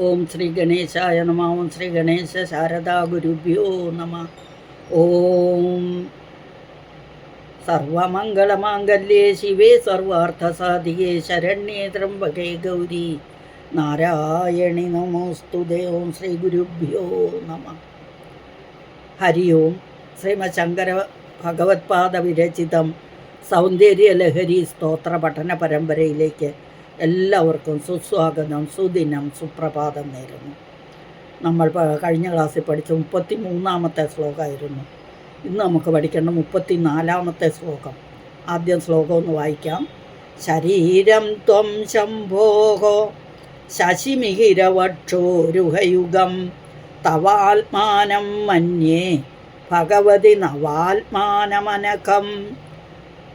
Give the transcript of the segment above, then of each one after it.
ഓം ശ്രീ ഗണേശായ നമ. ഓം ശ്രീ ഗണേശ ശാരദാ ഗുരുഭ്യോ നമ. ഓം സർവമംഗളമാംഗല്യേ ശിവേ സർവാർത്ഥസാധികേ ശരണ്യേ ത്രംബകേ ഗൗരി. നാരായണി നമോസ്തുതേ. ഓം ശ്രീ ഗുരുഭ്യോ നമ. ഹരി ഓം ശ്രീമശങ്കര ഭഗവത്പാദ വിരചിതം. സൗന്ദര്യലഹരി സ്തോത്ര പഠന പരമ്പരയിലേക്ക് എല്ലാവർക്കും സുസ്വാഗതം സുദിനം സുപ്രഭാതം നേരുന്നു. നമ്മൾ കഴിഞ്ഞ ക്ലാസ്സിൽ പഠിച്ച മുപ്പത്തി മൂന്നാമത്തെ ശ്ലോകമായിരുന്നു. ഇന്ന് നമുക്ക് പഠിക്കേണ്ട മുപ്പത്തി നാലാമത്തെ ശ്ലോകം. ആദ്യം ശ്ലോകം ഒന്ന് വായിക്കാം. ശരീരം ത്വം ശംഭോഹോ ശശിമിഹിരവക്ഷോരുഹയുഗം തവാത്മാനം മന്യേ ഭഗവതി നവാത്മാനമനകം.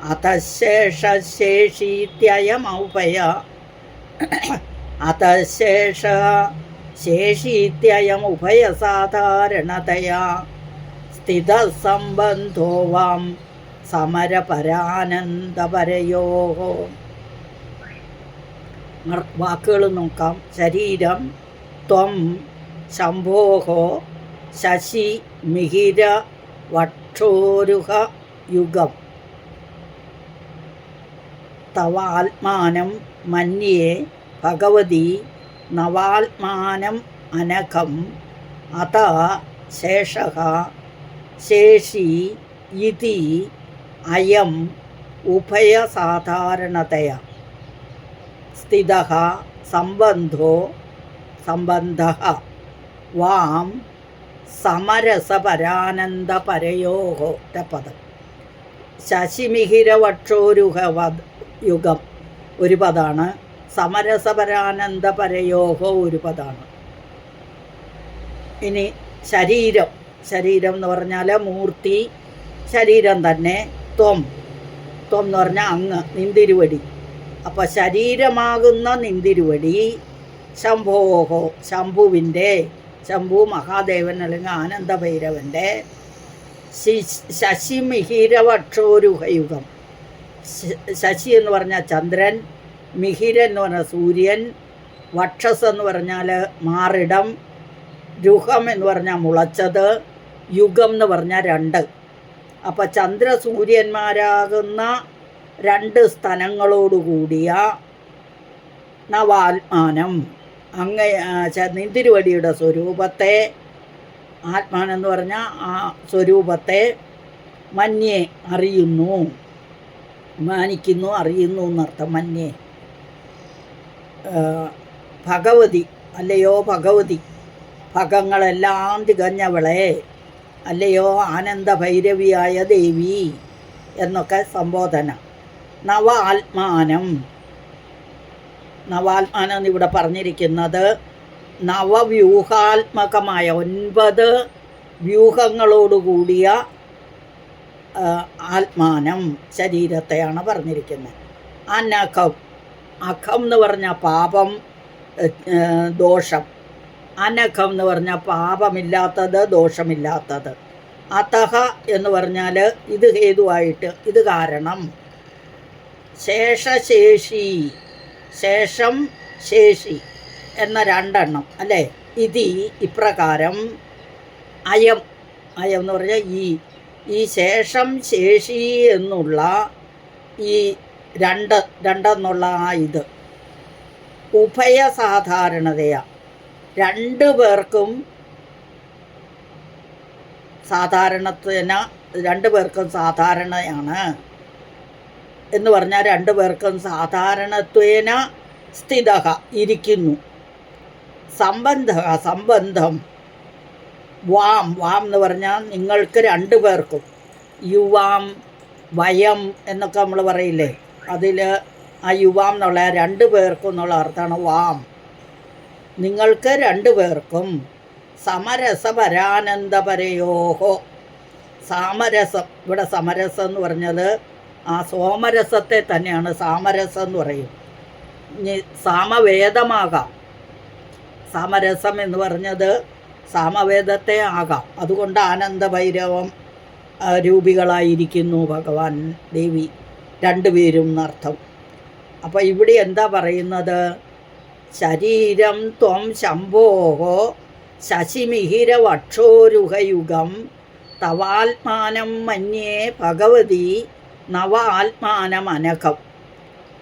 അതശേഷശേഷീത്യയമൗപയ അതശേഷ ശേഷീത്യയമുഭയസാധാരണതയാ സ്ഥിതസംബന്ധോ വാം സമരപരാനന്ദപരയോ വാക്കുകൾ നോക്കാം. ശരീരം ത്വം ശംഭോഹോ ശശി മിഹിര വക്ഷോരുഹ യുഗം. തവ ആത്മാനം മന്യേ ഭഗവതി നവാത്മാനം അനഘം അത ശേഷ ശേഷി ഇതി അയം ഉഭയസാധാരണതയ. സ്ഥിത സംബന്ധോ സംബന്ധ വാം സമരസപരാനന്ദപരയോ പദം. ശശിമിഹിരവക്ഷോരുഹ യുഗം. ഒരു പദമാണ് സമരസപരാനന്ദ പരയോഹോ ഒരു പദമാണ് ഇനി ശരീരം. ശരീരം എന്ന് പറഞ്ഞാൽ മൂർത്തി ശരീരം തന്നെ ത്വം. ത്വം എന്ന് പറഞ്ഞാൽ അങ്ങ് നിന്തിരുവടി. അപ്പോൾ ശരീരമാകുന്ന നിന്തിരുവടി ശംഭോഹോ ശംഭുവിന്റെ ശംഭു മഹാദേവൻ അല്ലെങ്കിൽ ആനന്ദഭൈരവന്റെ ശശിമിഹിരവക്ഷോരുഹയുഗം. ശശി എന്ന് പറഞ്ഞാൽ ചന്ദ്രൻ മിഹിരൻ എന്ന് പറഞ്ഞാൽ സൂര്യൻ വക്ഷസ് എന്ന് പറഞ്ഞാൽ മാറിടം രുഹം എന്ന് പറഞ്ഞാൽ മുളച്ചത് യുഗം എന്ന് പറഞ്ഞാൽ രണ്ട്. അപ്പോൾ ചന്ദ്ര സൂര്യന്മാരാകുന്ന രണ്ട് സ്ഥലങ്ങളോടുകൂടിയ നവാത്മാനം. അങ്ങ നിന്തിരുവടിയുടെ സ്വരൂപത്തെ ആത്മാനെന്ന് പറഞ്ഞാൽ ആ സ്വരൂപത്തെ മന്യേ അറിയുന്നു. മാനിക്കുന്നു അറിയുന്നു എന്നർത്ഥം മന്യേ ഭഗവതി അല്ലയോ ഭഗവതി ഭഗങ്ങളെല്ലാം തികഞ്ഞവളെ അല്ലയോ ആനന്ദ ഭൈരവിയായ ദേവി എന്നൊക്കെ സംബോധന. നവ ആത്മാനം നവാത്മാനം ഇവിടെ പറഞ്ഞിരിക്കുന്നത് നവവ്യൂഹാത്മകമായ ഒൻപത് വ്യൂഹങ്ങളോടുകൂടിയ ആത്മാനം ശരീരത്തെയാണ് പറഞ്ഞിരിക്കുന്നത്. അനഖം അഖം എന്ന് പറഞ്ഞാൽ പാപം ദോഷം. അനഖം എന്ന് പറഞ്ഞാൽ പാപമില്ലാത്തത് ദോഷമില്ലാത്തത്. അതഹ എന്ന് പറഞ്ഞാൽ ഇത് ഹേതുവായിട്ട് ഇത് കാരണം. ശേഷശേഷി. ശേഷം ശേഷി എന്ന രണ്ടെണ്ണം അല്ലേ? ഇതി ഇപ്രകാരം അയം. അയം എന്ന് പറഞ്ഞാൽ ഈ. ഈ ശേഷം ശേഷി എന്നുള്ള ഈ രണ്ട് രണ്ടെന്നുള്ള ആ ഇത്. ഉഭയസാധാരണതയാണ് രണ്ടു പേർക്കും സാധാരണത്തിന് രണ്ടു പേർക്കും സാധാരണയാണ്. എന്ന് പറഞ്ഞാൽ രണ്ടു പേർക്കും സാധാരണത്വേന സ്ഥിത ഇരിക്കുന്നു. സംബന്ധ സംബന്ധം. വാം വാം എന്ന് പറഞ്ഞാൽ നിങ്ങൾക്ക് രണ്ടു പേർക്കും. യുവാം വയം എന്നൊക്കെ നമ്മൾ പറയില്ലേ? അതിൽ ആ യുവാം എന്നുള്ള രണ്ട് പേർക്കും എന്നുള്ള അർത്ഥമാണ് വാം. നിങ്ങൾക്ക് രണ്ടു പേർക്കും സമരസപരാനന്ദപരയോഹോ. സാമരസം ഇവിടെ സമരസം എന്ന് പറഞ്ഞത് ആ സോമരസത്തെ തന്നെയാണ്. സാമരസം എന്ന് പറയും. ഇനി സാമവേദമാകാം. സമരസം എന്ന് പറഞ്ഞത് സാമവേദത്തെ ആകാം. അതുകൊണ്ട് ആനന്ദഭൈരവം രൂപികളായിരിക്കുന്നു ഭഗവാൻ ദേവി രണ്ടുപേരും എന്നർത്ഥം. അപ്പോൾ ഇവിടെ എന്താ പറയുന്നത്? ശരീരം ത്വം ശംഭോ ശശിമിഹിരവക്ഷോരുഹയുഗം തവാത്മാനം മന്യേ ഭഗവതി നവ ആത്മാനമനകം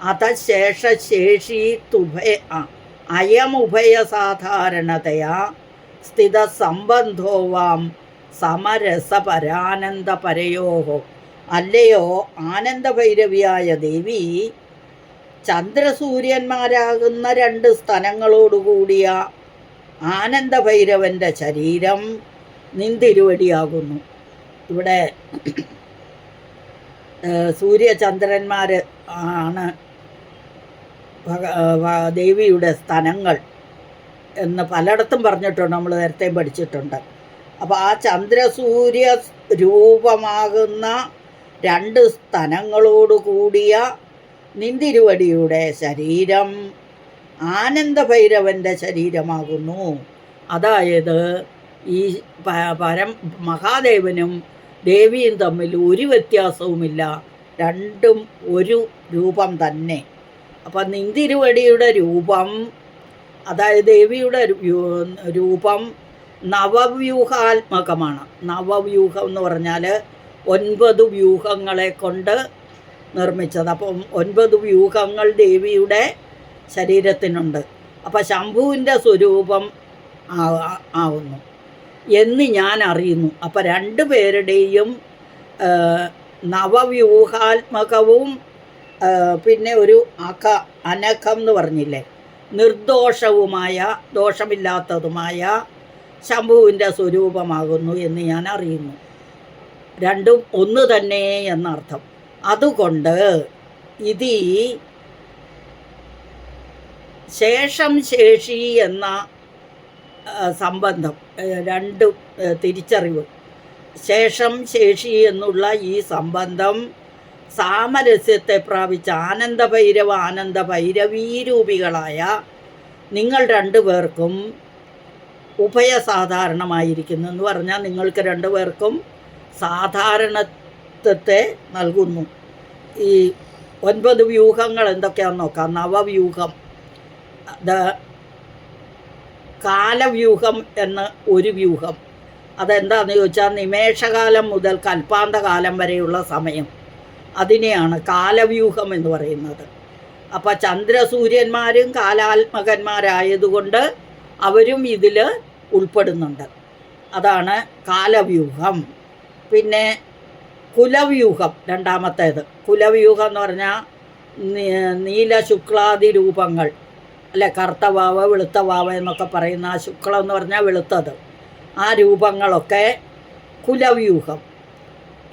അതശേഷശേഷി തുഭയ അയമുഭയസാധാരണതയാ സ്ഥിതസംബന്ധോ വാം സമരസപരാനന്ദപരയോ. അല്ലയോ ആനന്ദഭൈരവിയായ ദേവി ചന്ദ്രസൂര്യന്മാരാകുന്ന രണ്ട് സ്ഥലങ്ങളോടുകൂടിയ ആനന്ദഭൈരവന്റെ ശരീരം നിന്തിരുവടിയാകുന്നു. ഇവിടെ സൂര്യചന്ദ്രന്മാർ ആണ് ദേവിയുടെ സ്ഥലങ്ങൾ. എന്ന് പലയിടത്തും പറഞ്ഞിട്ടുണ്ട്. നമ്മൾ നേരത്തെ പഠിച്ചിട്ടുണ്ട്. അപ്പോൾ ആ ചന്ദ്രസൂര്യ രൂപമാകുന്ന രണ്ട് സ്ഥലങ്ങളോട് കൂടിയ നിന്തിരുവടിയുടെ ശരീരം ആനന്ദഭൈരവന്റെ ശരീരമാകുന്നു. അതായത് ഈ പരം മഹാദേവനും ദേവിയും തമ്മിൽ ഒരു വ്യത്യാസവുമില്ല. രണ്ടും ഒരു രൂപം തന്നെ. അപ്പം നിന്തിരുവടിയുടെ രൂപം അതായത് ദേവിയുടെ രൂപം നവവ്യൂഹാത്മകമാണ്. നവവ്യൂഹം എന്ന് പറഞ്ഞാൽ ഒൻപത് വ്യൂഹങ്ങളെ കൊണ്ട് നിർമ്മിച്ചത്. അപ്പം ഒൻപത് വ്യൂഹങ്ങൾ ദേവിയുടെ ശരീരത്തിനുണ്ട്. അപ്പം ശംഭുവിന്റെ സ്വരൂപം ആവുന്നു. എന്ന് ഞാൻ അറിയുന്നു. അപ്പം രണ്ട് പേരുടെയും നവവ്യൂഹാത്മകവും പിന്നെ ഒരു അക അനഖം എന്ന് പറഞ്ഞില്ലേ? നിർദോഷവുമായ ദോഷമില്ലാത്തതുമായ ശംഭുവിന്റെ സ്വരൂപമാകുന്നു എന്ന് ഞാൻ അറിയുന്നു. രണ്ടും ഒന്ന് തന്നെ എന്നർത്ഥം. അതുകൊണ്ട് ഇത് ശേഷം ശേഷി എന്ന സംബന്ധം രണ്ടും തിരിച്ചറിവ്. ശേഷം ശേഷി എന്നുള്ള ഈ സംബന്ധം സാമരസ്യത്തെ പ്രാപിച്ച ആനന്ദഭൈരവ ആനന്ദ ഭൈരവീരൂപികളായ നിങ്ങൾ രണ്ടുപേർക്കും ഉഭയസാധാരണമായിരിക്കുന്നു എന്ന് പറഞ്ഞാൽ നിങ്ങൾക്ക് രണ്ടുപേർക്കും സാധാരണത്വത്തെ നൽകുന്നു. ഈ ഒൻപത് വ്യൂഹങ്ങൾ എന്തൊക്കെയാണെന്ന് നോക്കാം. നവവ്യൂഹം കാലവ്യൂഹം എന്ന ഒരു വ്യൂഹം. അതെന്താണെന്ന് ചോദിച്ചാൽ നിമേഷകാലം മുതൽ കൽപ്പാന്തകാലം വരെയുള്ള സമയം. അതിനെയാണ് കാലവ്യൂഹം എന്ന് പറയുന്നത്. അപ്പോൾ ചന്ദ്രസൂര്യന്മാരും കാലാത്മകന്മാരായതുകൊണ്ട് അവരും ഇതിൽ ഉൾപ്പെടുന്നുണ്ട്. അതാണ് കാലവ്യൂഹം. പിന്നെ കുലവ്യൂഹം രണ്ടാമത്തേത്. കുലവ്യൂഹം എന്ന് പറഞ്ഞാൽ നീല ശുക്ലാദി രൂപങ്ങൾ അല്ലെ കറുത്ത വാവ് വെളുത്ത എന്നൊക്കെ പറയുന്ന ആ ശുക്ലം എന്ന് പറഞ്ഞാൽ വെളുത്തത്. ആ രൂപങ്ങളൊക്കെ കുലവ്യൂഹം.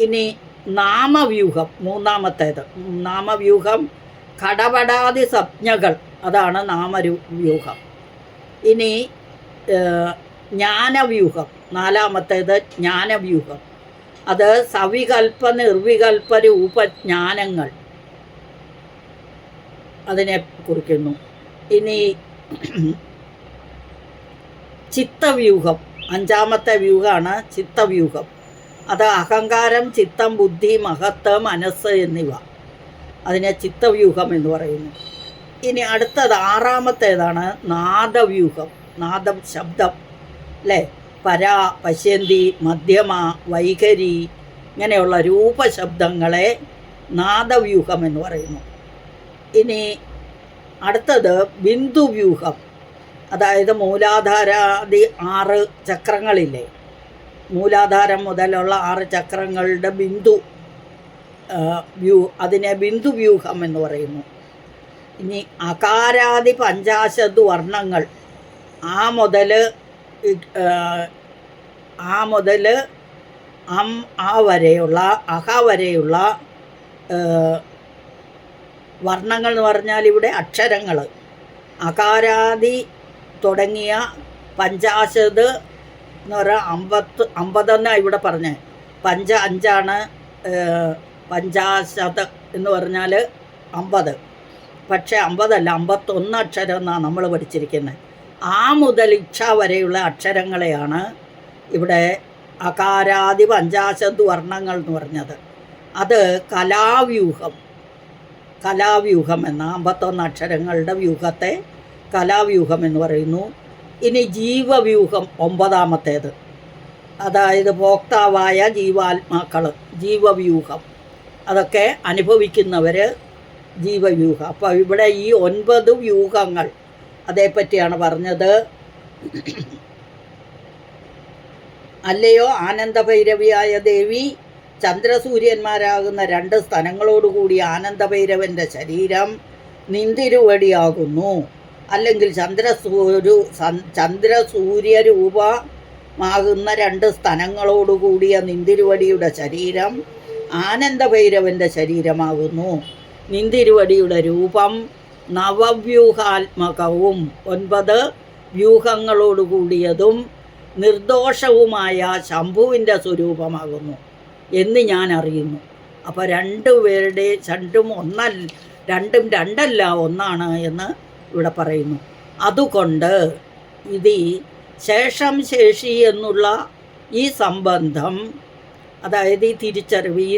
ഇനി നാമവ്യൂഹം മൂന്നാമത്തേത്. നാമവ്യൂഹം കടപടാതി സംജ്ഞകൾ അതാണ് നാമരു വ്യൂഹം ഇനി ജ്ഞാനവ്യൂഹം നാലാമത്തേത് ജ്ഞാനവ്യൂഹം. അത് സവികൽപ്പ നിർവികൽപ്പ രൂപജ്ഞാനങ്ങൾ അതിനെ കുറിക്കുന്നു. ഇനി ചിത്തവ്യൂഹം അഞ്ചാമത്തെ വ്യൂഹമാണ് ചിത്തവ്യൂഹം. അത് അഹങ്കാരം ചിത്തം ബുദ്ധി മഹത്ത് മനസ്സ് എന്നിവ. അതിനെ ചിത്തവ്യൂഹം എന്ന് പറയുന്നു. ഇനി അടുത്തത് ആറാമത്തേതാണ് നാദവ്യൂഹം. നാദം ശബ്ദം അല്ലേ പര പശ്യന്തി മധ്യമ വൈഖരി ഇങ്ങനെയുള്ള രൂപശബ്ദങ്ങളെ നാദവ്യൂഹം എന്ന് പറയുന്നു. ഇനി അടുത്തത് ബിന്ദുവ്യൂഹം. അതായത് മൂലാധാരാദി ആറ് ചക്രങ്ങളില്ലേ? മൂലാധാരം മുതലുള്ള ആറ് ചക്രങ്ങളുടെ ബിന്ദു വ്യൂ അതിനെ ബിന്ദു വ്യൂഹം എന്ന് പറയുന്നു. ഇനി അകാരാദി പഞ്ചാശത് വർണങ്ങൾ. ആ മുതൽ ആ മുതൽ അം ആ വരെയുള്ള അഹ വരെയുള്ള വർണങ്ങൾ എന്ന് പറഞ്ഞാൽ ഇവിടെ അക്ഷരങ്ങൾ. അകാരാദി തുടങ്ങിയ പഞ്ചാശത് എന്ന് പറഞ്ഞാൽ അമ്പത്ത് അമ്പതെന്നാണ് ഇവിടെ പറഞ്ഞത് പഞ്ച അഞ്ചാണ് പഞ്ചാശത എന്ന് പറഞ്ഞാൽ അമ്പത്. പക്ഷേ അമ്പതല്ല അമ്പത്തൊന്ന് അക്ഷരം എന്നാണ് നമ്മൾ പഠിച്ചിരിക്കുന്നത് ആ മുതൽ ഇച്ഛ വരെയുള്ള അക്ഷരങ്ങളെയാണ് ഇവിടെ അകാരാദി പഞ്ചാശത് വർണങ്ങൾ എന്ന് പറഞ്ഞത്. അത് കലാവ്യൂഹം. കലാവ്യൂഹം എന്ന അമ്പത്തൊന്ന് അക്ഷരങ്ങളുടെ വ്യൂഹത്തെ കലാവ്യൂഹം എന്ന് പറയുന്നു. ഇനി ജീവവ്യൂഹം ഒമ്പതാമത്തേത്. അതായത് ഭോക്താവായ ജീവാത്മാക്കൾ ജീവവ്യൂഹം. അതൊക്കെ അനുഭവിക്കുന്നവർ ജീവവ്യൂഹം. അപ്പോൾ ഇവിടെ ഈ ഒൻപത് വ്യൂഹങ്ങൾ അതേപ്പറ്റിയാണ് പറഞ്ഞത്. അല്ലയോ ആനന്ദഭൈരവിയായ ദേവി ചന്ദ്രസൂര്യന്മാരാകുന്ന രണ്ട് സ്ഥലങ്ങളോടുകൂടി ആനന്ദഭൈരവന്റെ ശരീരം നിന്തിരുവടിയാകുന്നു. അല്ലെങ്കിൽ ചന്ദ്രസൂരു സൻ- ചന്ദ്രസൂര്യരൂപമാകുന്ന രണ്ട് സ്ഥലങ്ങളോടുകൂടിയ നിന്തിരുവടിയുടെ ശരീരം ആനന്ദഭൈരവന്റെ ശരീരമാകുന്നു. നിന്തിരുവടിയുടെ രൂപം നവവ്യൂഹാത്മകവും ഒൻപത് വ്യൂഹങ്ങളോടുകൂടിയതും നിർദോഷവുമായ ശംഭുവിന്റെ സ്വരൂപമാകുന്നു എന്ന് ഞാൻ അറിയുന്നു. അപ്പോൾ രണ്ടുപേരുടെ രണ്ടും ഒന്നല്ല രണ്ടും രണ്ടല്ല ഒന്നാണ് എന്ന് ഇവിടെ പറയുന്നു. അതുകൊണ്ട് ഇത് ശേഷം ശേഷി എന്നുള്ള ഈ സംബന്ധം അതായത് ഈ തിരിച്ചറിവ് ഈ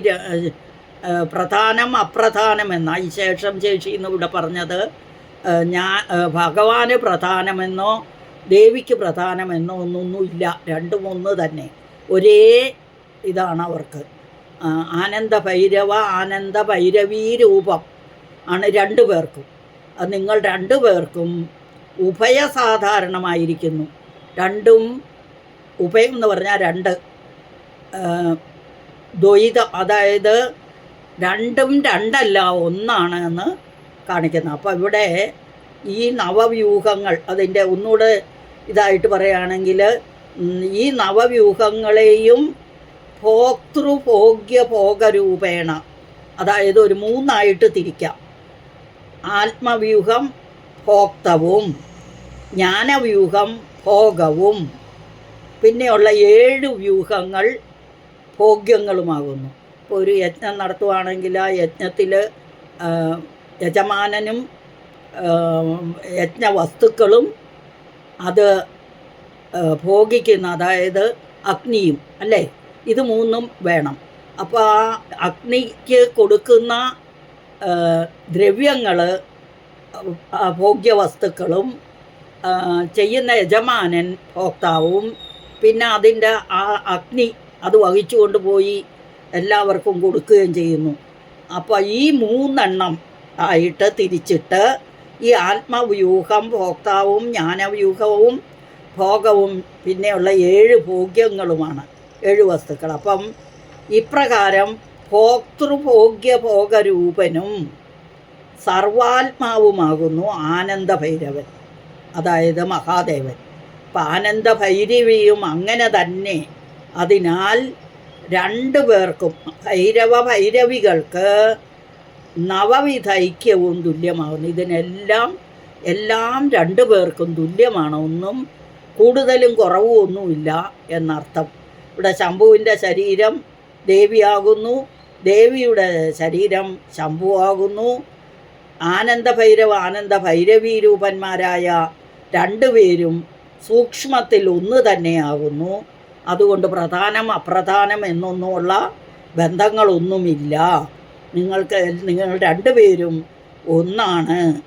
പ്രധാനം അപ്രധാനം എന്ന ഈ ശേഷം ശേഷി എന്ന് ഇവിടെ പറഞ്ഞത് ഞാൻ ഭഗവാന് പ്രധാനമെന്നോ ദേവിക്ക് പ്രധാനമെന്നോ ഒന്നൊന്നുമില്ല. രണ്ടും ഒന്ന് തന്നെ. ഒരേ ഇതാണ് അവർക്ക്. ആനന്ദ ഭൈരവ ആനന്ദ ഭൈരവീ രൂപം ആണ് രണ്ടു പേർക്കും. നിങ്ങൾ രണ്ടുപേർക്കും ഉഭയസാധാരണമായിരിക്കുന്നു. രണ്ടും ഉഭയം എന്ന് പറഞ്ഞാൽ രണ്ട് ദ്വൈതം. അതായത് രണ്ടും രണ്ടല്ല ഒന്നാണ് എന്ന് കാണിക്കുന്നത് അപ്പോൾ ഇവിടെ ഈ നവവ്യൂഹങ്ങൾ അതിന്റെ ഒന്നുകൂടെ ഇതായിട്ട് പറയുകയാണെങ്കിൽ ഈ നവവ്യൂഹങ്ങളെയും ഭോക്തൃഭോഗ്യ ഭോഗരൂപേണ അതായത് ഒരു മൂന്നായിട്ട് തിരിക്കാം. ആത്മവ്യൂഹം ഭോക്തവും ജ്ഞാനവ്യൂഹം ഭോഗവും. പിന്നെയുള്ള ഏഴ് വ്യൂഹങ്ങൾ ഭോഗ്യങ്ങളുമാകുന്നു. ഇപ്പോൾ ഒരു യജ്ഞം നടത്തുവാണെങ്കിൽ ആ യജ്ഞത്തിൽ യജമാനനും യജ്ഞവസ്തുക്കളും അത് ഭോഗിക്കുന്ന അതായത് അഗ്നിയും അല്ലേ? ഇത് മൂന്നും വേണം. അപ്പോൾ ആ അഗ്നിക്ക് കൊടുക്കുന്ന ദ്രവ്യങ്ങൾ ഭോഗ്യവസ്തുക്കളും ചെയ്യുന്ന യജമാനൻ ഭോക്താവും പിന്നെ അതിന്റെ ആ അഗ്നി അത് വഹിച്ചു കൊണ്ടുപോയി എല്ലാവർക്കും കൊടുക്കുകയും ചെയ്യുന്നു. അപ്പോൾ ഈ മൂന്നെണ്ണം ആയിട്ട് തിരിച്ചിട്ട് ഈ ആത്മവ്യൂഹം ഭോക്താവും ജ്ഞാനവ്യൂഹവും ഭോഗവും പിന്നെയുള്ള ഏഴ് ഭോഗ്യങ്ങളുമാണ് ഏഴ് വസ്തുക്കൾ. അപ്പം ഇപ്രകാരം ഭോക്തൃഭോഗ്യ ഭോഗരൂപനും സർവാത്മാവുമാകുന്നു ആനന്ദഭൈരവൻ അതായത് മഹാദേവൻ. അപ്പം ആനന്ദഭൈരവിയും അങ്ങനെ തന്നെ. അതിനാൽ രണ്ടു പേർക്കും ഭൈരവ ഭൈരവികൾക്ക് നവവിധ ഐക്യവും തുല്യമാകുന്നു. ഇതിനെല്ലാം എല്ലാം രണ്ടു പേർക്കും തുല്യമാണ്. ഒന്നും കൂടുതലും കുറവും ഒന്നുമില്ല എന്നർത്ഥം. ഇവിടെ ശംഭുവിന്റെ ശരീരം ദേവിയാകുന്നു. ദേവിയുടെ ശരീരം ശംഭുവാകുന്നു. ആനന്ദഭൈരവ ആനന്ദ ഭൈരവീ രൂപന്മാരായ രണ്ടുപേരും സൂക്ഷ്മത്തിൽ ഒന്ന് തന്നെയാകുന്നു അതുകൊണ്ട് പ്രധാനം അപ്രധാനം എന്നൊന്നുമുള്ള ബന്ധങ്ങളൊന്നുമില്ല. നിങ്ങൾക്ക് നിങ്ങൾ രണ്ടുപേരും ഒന്നാണ്.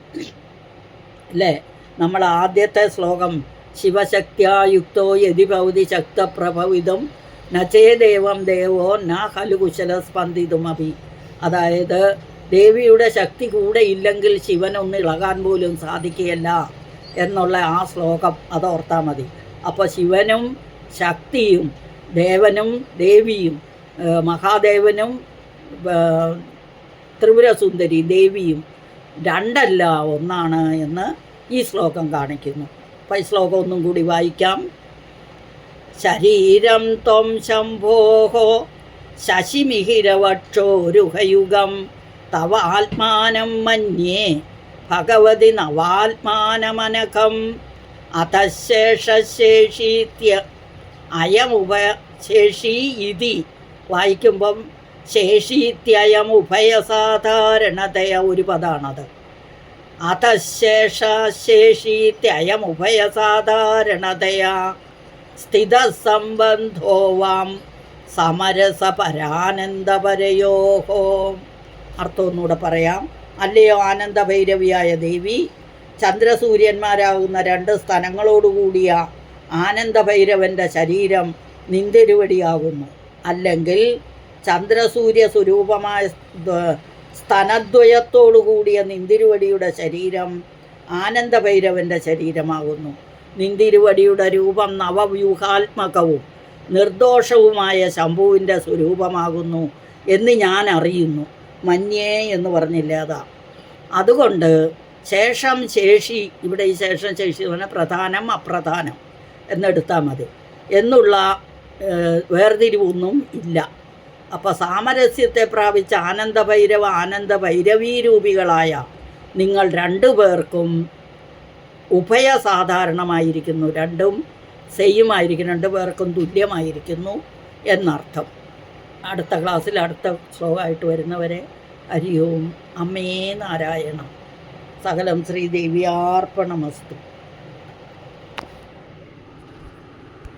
അല്ലേ? നമ്മൾ ആദ്യത്തെ ശ്ലോകം ശിവശക്തിയായുക്തോ യതി ഭവതി ശക്തപ്രഭവിതം നചേദേവം ദേവോ ന ഹലുകുശല സ്പന്ദിതുമഭി. അതായത് ദേവിയുടെ ശക്തി കൂടെ ഇല്ലെങ്കിൽ ശിവനൊന്ന് ഇളകാൻ പോലും സാധിക്കുകയല്ല എന്നുള്ള ആ ശ്ലോകം അതോർത്താൽ മതി. അപ്പോൾ ശിവനും ശക്തിയും ദേവനും ദേവിയും മഹാദേവനും ത്രിപുരസുന്ദരി ദേവിയും രണ്ടല്ല ഒന്നാണ് എന്ന് ഈ ശ്ലോകം കാണിക്കുന്നു. അപ്പോൾ ഈ ശ്ലോകം ഒന്നും കൂടി വായിക്കാം. ശരീരം ത്വം ശംഭോഹോ ശശിമിഹിരവക്ഷോരുഹയുഗം. തവ ആത്മാനം മന്യേ ഭഗവതി നവാത്മാനമനകം. അതശേഷേഷീത്യ അയമുപ ശേഷി ഇതി വായിക്കുമ്പം ശേഷീത്യയം ഉഭയസാധാരണതയ ഒരു പദാണത്. അതശേഷശേഷീത്യയം ഉഭയസാധാരണതയാ സ്ഥിതസംബന്ധോ വാം സമരസപരാനന്ദപരയോഹോ. അർത്ഥം ഒന്നുകൂടെ പറയാം. അല്ലയോ ആനന്ദഭൈരവിയായ ദേവി ചന്ദ്രസൂര്യന്മാരാകുന്ന രണ്ട് സ്ഥലങ്ങളോടുകൂടിയ ആനന്ദഭൈരവന്റെ ശരീരം നിന്തിരുവടിയാകുന്നു. അല്ലെങ്കിൽ ചന്ദ്രസൂര്യ സ്വരൂപമായ സ്തനദ്വയത്തോടു സ്തനദ്വയത്തോടുകൂടിയ നിന്തിരുവടിയുടെ ശരീരം ആനന്ദഭൈരവന്റെ ശരീരമാകുന്നു. നിന്തിരുവടിയുടെ രൂപം നവവ്യൂഹാത്മകവും നിർദോഷവുമായ ശംഭുവിന്റെ സ്വരൂപമാകുന്നു എന്ന് ഞാൻ അറിയുന്നു. മഞ്ഞേ എന്ന് പറഞ്ഞില്ലാതാ അതുകൊണ്ട് ശേഷം ശേഷി ഇവിടെ ഈ ശേഷം ശേഷി പറഞ്ഞാൽ പ്രധാനം അപ്രധാനം എന്നെടുത്താൽ മതി. എന്നുള്ള വേർതിരിവൊന്നും ഇല്ല. അപ്പോൾ സാമരസ്യത്തെ പ്രാപിച്ച ആനന്ദഭൈരവ ആനന്ദഭൈരവീരൂപികളായ നിങ്ങൾ രണ്ടു പേർക്കും ഉഭയസാധാരണമായിരിക്കുന്നു രണ്ടും സെയിം ആയിരിക്കും രണ്ടു പേർക്കും തുല്യമായിരിക്കുന്നു എന്നർത്ഥം. അടുത്ത ക്ലാസ്സിൽ അടുത്ത ശ്ലോകമായിട്ട് വരുന്നവരെ അരിയോം അമ്മേ നാരായണം. സകലം ശ്രീദേവിയാർപ്പണമസ്തു